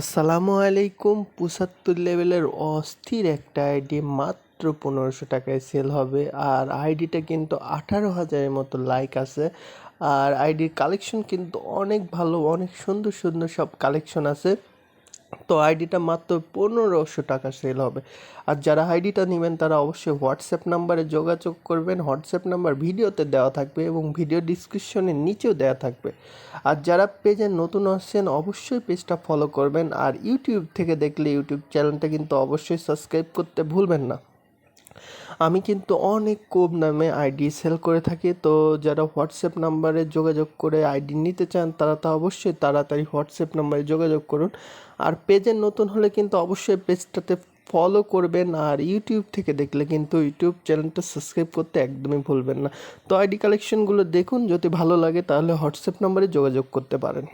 আসসালামু আলাইকুম। পঁচাত্তর লেভেলের অস্থির একটা আইডি মাত্র পনেরোশো টাকায় সেল হবে। আর আইডিটা কিন্তু আঠারো হাজারের মতো লাইক আছে। আর আইডির কালেকশন কিন্তু অনেক ভালো, অনেক সুন্দর সুন্দর সব কালেকশন আছে। তো আইডিটা মাত্র পনেরোশো টাকা সেল হবে। আর যারা আইডিটা নেবেন, তারা অবশ্যই হোয়াটসঅ্যাপ নাম্বারে যোগাযোগ করবেন। হোয়াটসঅ্যাপ নাম্বার ভিডিওতে দেওয়া থাকবে এবং ভিডিও ডিসক্রিপশনের নিচেও দেওয়া থাকবে। আর যারা পেজে নতুন আসছেন, অবশ্যই পেজটা ফলো করবেন। আর ইউটিউব থেকে দেখলে ইউটিউব চ্যানেলটা কিন্তু অবশ্যই সাবস্ক্রাইব করতে ভুলবেন না। আমি কিন্তু অনেক কম নামে আইডি সেল করে থাকি, তো যারা হোয়াটসঅ্যাপ নাম্বারে যোগাযোগ করে আইডি নিতে চান, তারা তো অবশ্যই তাড়াতাড়ি হোয়াটসঅ্যাপ নাম্বারে যোগাযোগ করুন। আর পেজে নতুন হলে কিন্তু অবশ্যই পেজটাতে ফলো করবেন, আর ইউটিউব থেকে দেখলে কিন্তু ইউটিউব চ্যানেলটা সাবস্ক্রাইব করতে একদমই ভুলবেন না। তো আইডি কালেকশনগুলো দেখুন, যদি ভালো লাগে তাহলে হোয়াটসঅ্যাপ নাম্বারে যোগাযোগ করতে পারেন।